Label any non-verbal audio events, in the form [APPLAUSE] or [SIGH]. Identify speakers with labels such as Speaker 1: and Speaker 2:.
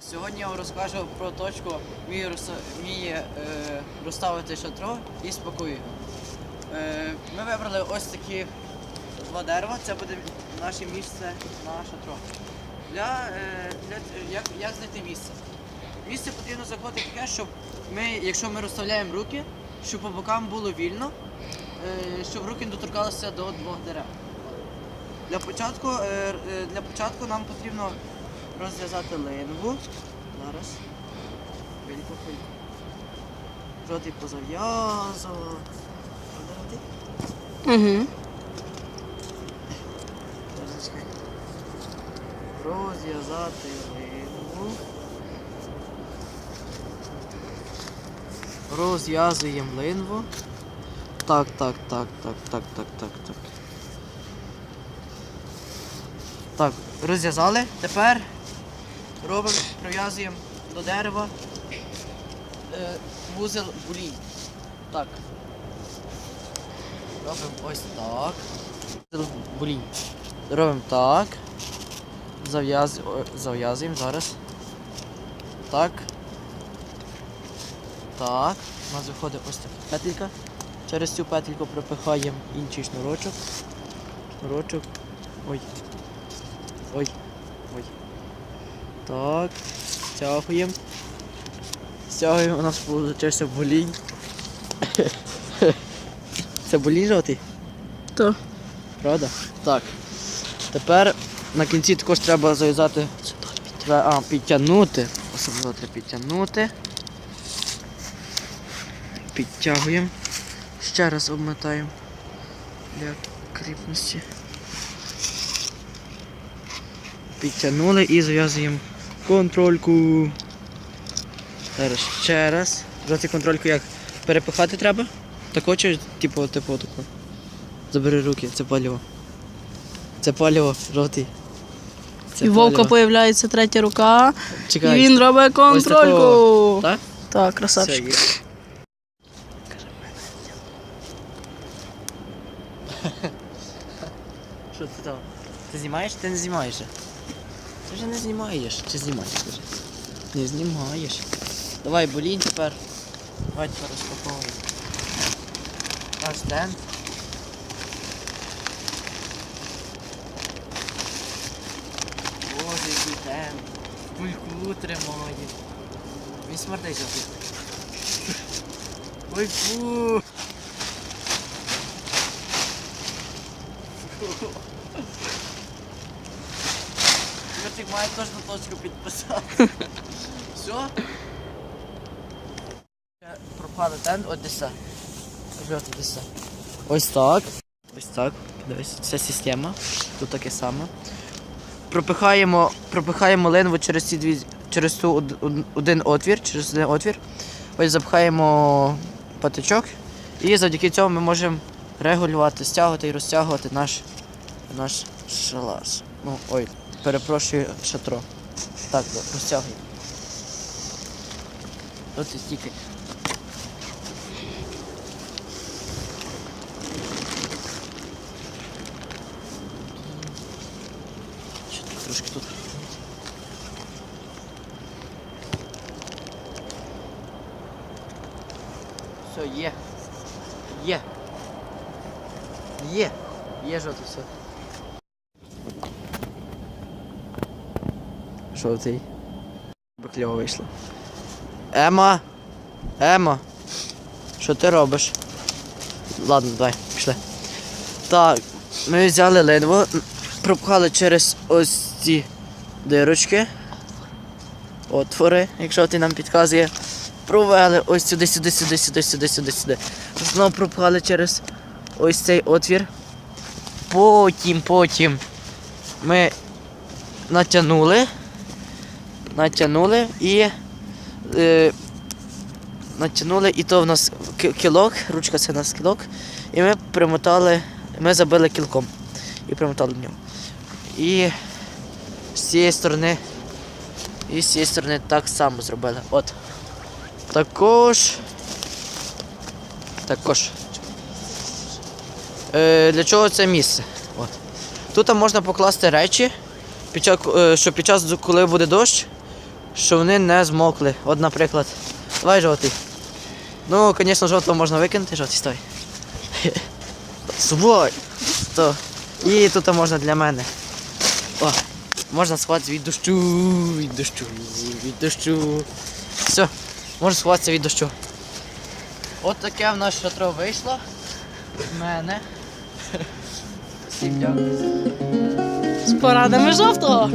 Speaker 1: Сьогодні я вам розкажу про точку вміє е, розставити шатро і спакує. Е, ми вибрали ось такі два дерева, це буде наше місце на шатро. Для, е, для, як, як знайти місце? Місце потрібно заходити таке, щоб ми, якщо ми розставляємо руки, щоб по бокам було вільно, щоб руки доторкалися до двох дерев. Для початку, для початку нам потрібно розв'язати линву. Зараз. Хвильку, хвильку. Жовтий позав'язував.
Speaker 2: Угу.
Speaker 1: Розв'язати линву. Розв'язуємо линву. Так, так, так, так, так, так, так, так. Так, розв'язали. Тепер робимо, прив'язуємо до дерева е, вузел булій. Так. Робимо ось так. Вузел булій. Робимо так. Зав'язуємо зараз. Так. Так. У нас виходить ось така петелька. Через цю петельку пропихаємо інший шнурочок. Шнурочок. Ой. Ой. Ой. Так. Стягуємо. Стягуємо, у нас получився болінь. Це болінь жовтий?
Speaker 2: То.
Speaker 1: Правда? Так. Тепер на кінці також треба зав'язати. А, підтягнути. Особливо треба підтягнути. Підтягуємо. Ще раз обмотаємо для кріпності. Підтягнули і зав'язуємо контрольку. Зараз ще раз. Жовтий контрольку як? Перепихати треба? Тако чи типу, типу, тако? Забери руки, це паліво. Це паліво, жовтий. Це
Speaker 2: І вовка
Speaker 1: паліво.
Speaker 2: появляється третя рука.
Speaker 1: Чекай.
Speaker 2: І він робить контрольку.
Speaker 1: такого. Так?
Speaker 2: Так,
Speaker 1: Все,
Speaker 2: красавчик.
Speaker 1: є. Що ти там? Ти знімаєш? Ти не знімаєш. Ти вже не знімаєш. Чи знімаєш? Скажи. Не знімаєш. Давай болінь тепер. Давай тепер розпаковуємо. Наш стенд. Боже, який стенд. Кульку тримає. Він смердить. Ой. Мертик має теж на точку підписати. [LAUGHS] Все? Пропали тент, от десь. Ось так. Ось так. Дивись, ця система. Тут таке саме. Пропихаємо, пропихаємо линву через ці дві через ту од- од- один отвір, через один отвір. Ось запхаємо патичок. І завдяки цьому ми можемо регулювати, стягувати і розтягувати наш, наш шалаш. Ну, ой, перепрошую, шатро. Так, да, розтягуємо. От і стільки. Трошки тут. Все, є. Є. Є. Є жовтий все. Жовтий. Би кльово вийшло. Ема! Ема! Що ти робиш? Ладно, давай, пішли. Так, ми взяли линву, пропхали через ось ці дирочки. Отвори, якщо ти нам підказує. Провели ось сюди, сюди, сюди, сюди, сюди, сюди, сюди. Знову пропхали через ось цей отвір. Потім, потім ми натягнули. Натягнули і. Е, натягнули, і то в нас кілок, ручка це у нас кілок. І ми примотали, ми забили кілком. І примотали в ньому. І з цієї сторони. І з цієї сторони так само зробили. От. Також. Також. Е, для чого це місце? От. Тут можна покласти речі, під час, е, щоб під час, коли буде дощ, що вони не змокли. От, наприклад, давай жовтий. Ну, звісно, жовтого можна викинути, жовтий стой. [LAUGHS] Свой! То. І тут можна для мене. О, можна сховатися від дощу, від дощу, від дощу. Все, можна сховатися від дощу. От таке в нас шатро вийшло. В мене. [LAUGHS] Всім дякую.
Speaker 2: З порадами жовтого.